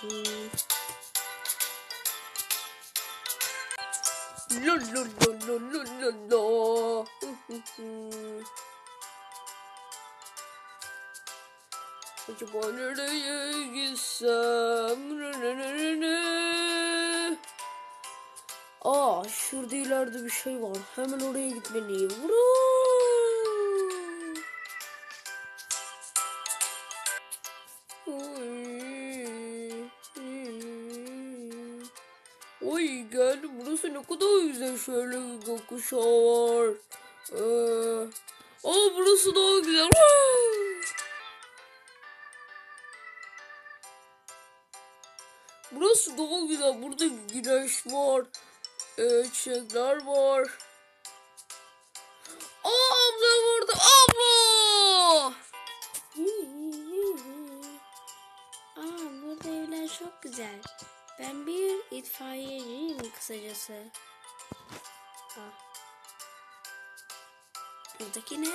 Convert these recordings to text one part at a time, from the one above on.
Lo lo lo lo lo lo lo. Acaba nereye gitsem? Aa şurada ileride bir şey var. Hemen oraya gitmeliyim. Vuruu. Oy gel burası ne kadar güzel şöyle gökkuşağı var. Ee, burası daha güzel. Burası daha güzel. Burada güneş var. Ee, çiçekler var. Aa abla burada. Abla! Aa burada evler çok güzel. Ben bir itfaiyeciyim kısacası. Ah. Buradaki ne?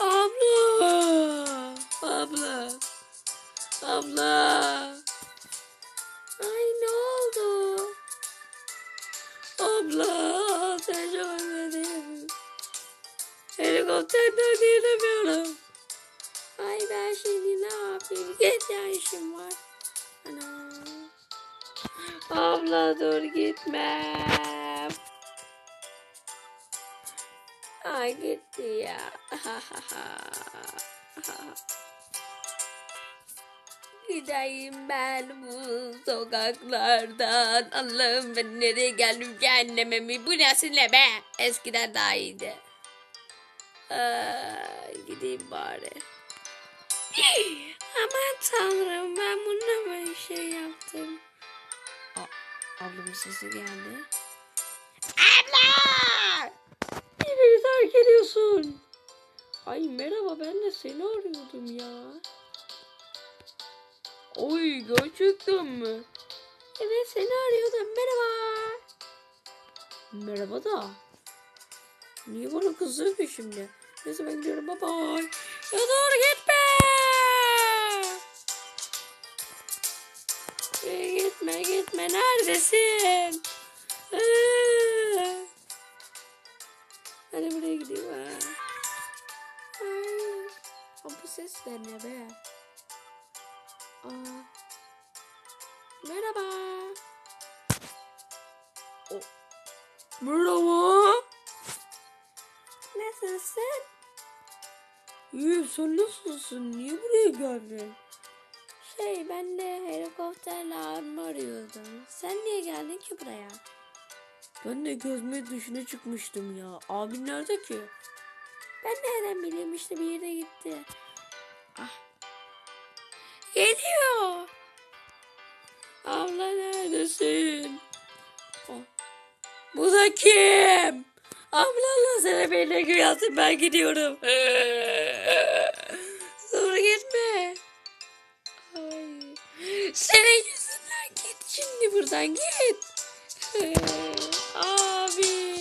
Abla! Abla! Abla! Ay ne oldu? Abla! Seni çok özledim. Helikopterden inemiyorum. Ay ben şimdi ne yapayım? Geç ya işim var. Ana. Abla dur gitme. Ay gitti ya. Gideyim ben bu sokaklardan. Allah'ım ben nereye geldim cehenneme mi? Bu nasıl ne be? Eskiden daha iyiydi. Aa, gideyim bari. Aman tanrım ben bununla böyle şey yaptım. Ablamın sesi geldi. Abla! Beni terk ediyorsun. Ay merhaba ben de seni arıyordum ya. Oy gerçekten mi? Evet seni arıyordum merhaba. Merhaba da. Niye bana kızıyor ki şimdi? Neyse ben gidiyorum bye bye. Ya dur gitme. Neredesin? Ee. Hadi buraya gideyim. Aa, bu ses de ne be? Aa. Merhaba. Merhaba. Nasılsın? İyi sen nasılsın? Niye buraya geldin? Şey ben de helikopterle abimi arıyordum. Sen niye geldin ki buraya? Ben de gezme dışına çıkmıştım ya. Abin nerede ki? Ben nereden bileyim işte bir yere gitti. Ah. Geliyor. Abla neredesin? Oh. Bu da kim? Ablanla seni benimle güyansın ben gidiyorum. Senin yüzünden git şimdi buradan git. Abi.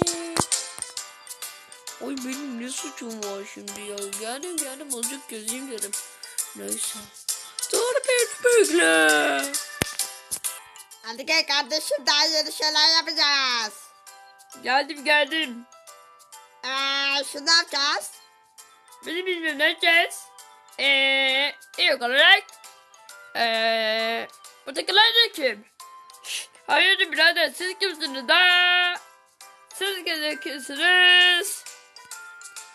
Oy benim ne suçum var şimdi ya. Geldim geldim azıcık gözüm dedim. Neyse. Beni bekle. Hadi gel kardeşim daha yeni şeyler yapacağız. Geldim geldim. Eee şunu ne yapacağız? Bizim bilmiyorum ne yapacağız? Eee ilk olarak Eee Buradakiler de kim? Hayırdır birader siz kimsiniz da? Siz kimsiniz?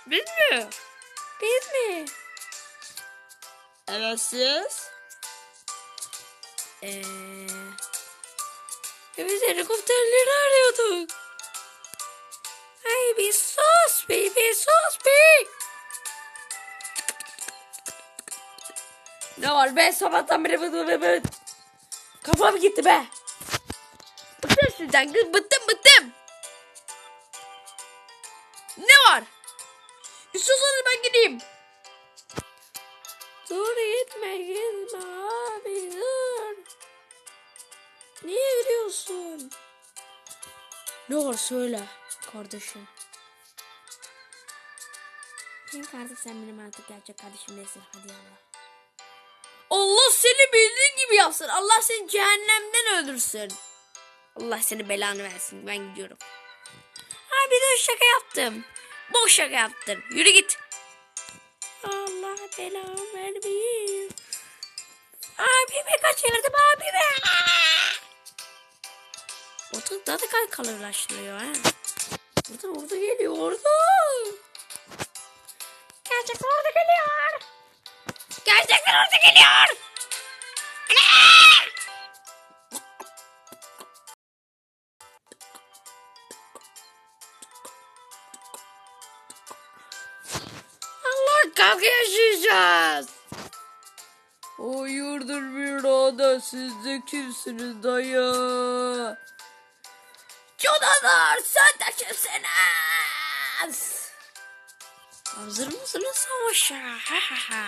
Biz mi? Biz mi? Evet siz. Eee... Biz helikopterleri arıyorduk. Ay bir sus be bir sus be. Ne var be sabahtan beri bıdı bıdı bıdı. Kafam gitti be. Bıktım sizden kız bıktım bıktım. Ne var? İstiyorsanız ben gideyim. Dur gitme gitme abi dur. Niye gidiyorsun? Ne var söyle kardeşim. Benim kardeş sen benim artık gerçek kardeşim değilsin hadi yallah. Seni bildiğin gibi yapsın. Allah seni cehennemden öldürsün. Allah seni belanı versin. Ben gidiyorum. Ha bir de şaka yaptım. Boş şaka yaptın. Yürü git. Allah belamı vermeyeyim. Abimi kaçırdım abimi. Ortalık daha da kal kalırlaştırıyor ha. Orada orada geliyor orada. Gerçekten orada geliyor. Gerçekten orada geliyor. Allah kavga yaşayacağız. Hayırdır birader siz de kimsiniz dayı? Canavar sen de kimsiniz? Hazır mısınız savaşa? Ha ha ha.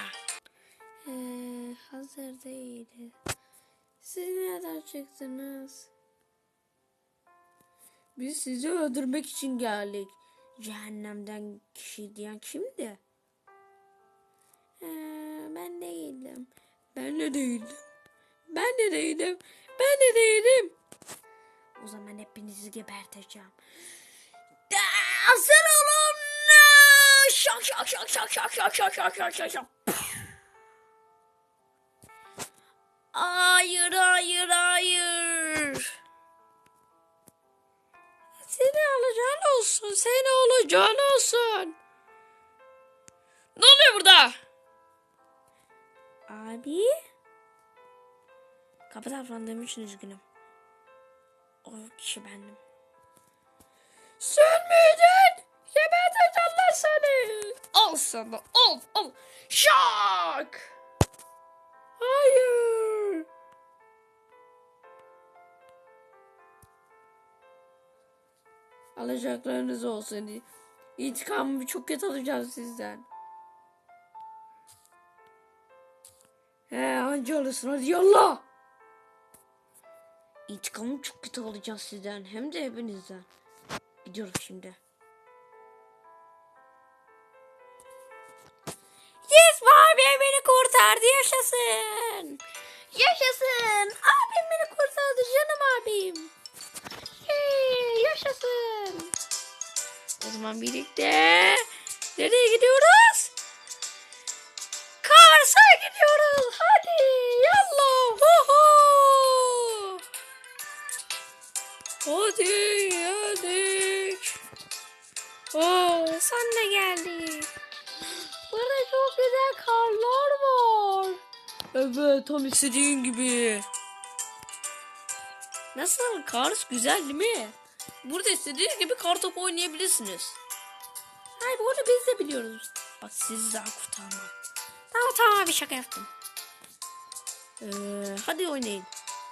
Ee, hazır değiliz. Siz nereden çıktınız? Biz sizi öldürmek için geldik. Cehennemden kişi diyen kimdi? Ee, ben değildim. Ben de değildim. Ben de değildim. Ben de değilim. O zaman hepinizi geberteceğim. Hazır olun. Şak şak şak şak şak şak şak şak şak şak şak. Hayır hayır hayır. Seni alacağın olsun. Seni alacağın olsun. Ne oluyor burada? Abi? Kapı davrandığım için üzgünüm. O kişi bendim. Sen miydin? Geberteceğim lan seni. Al sana al al. Şak. Hayır. Alacaklarınız olsun. İntikamımı çok kötü alacağım sizden. He anca alırsın hadi yallah. İntikamımı çok kötü alacağım sizden hem de hepinizden. Gidiyorum şimdi. Yes abi beni kurtardı yaşasın. Yaşasın. Abim beni kurtardı canım abim. Hey, yaşasın. O zaman birlikte nereye gidiyoruz? Oh, Sen de geldik. burada çok güzel karlar var. Evet tam istediğin gibi. Nasıl? Kars güzel değil mi? Burada istediğiniz gibi kar topu oynayabilirsiniz. Hayır bunu biz de biliyoruz. Bak sizi daha kurtarmam. Tamam tamam abi şaka yaptım. Ee, hadi oynayın.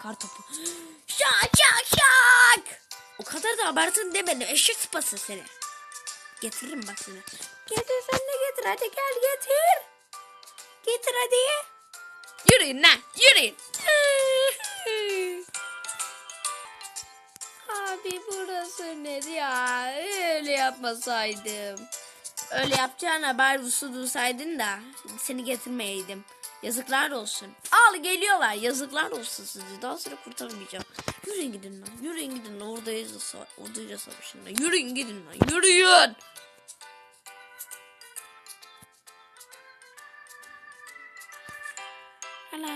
Kar topu. Şak şak şak. O kadar da abartın demedim. Eşek sıpası seni. Getiririm bak seni. Getir sen de getir hadi gel getir. Getir hadi. Yürüyün lan yürüyün. Abi burası ne ya? Öyle yapmasaydım. Öyle yapacağına bari uslu dursaydın da seni getirmeyeydim. Yazıklar olsun. Al geliyorlar. Yazıklar olsun sizi. Daha sonra kurtaramayacağım. Yürüyün gidin lan. Yürüyün gidin lan. Oradayız. Oradayız savaşında. Yürüyün gidin lan. Yürüyün. Hala.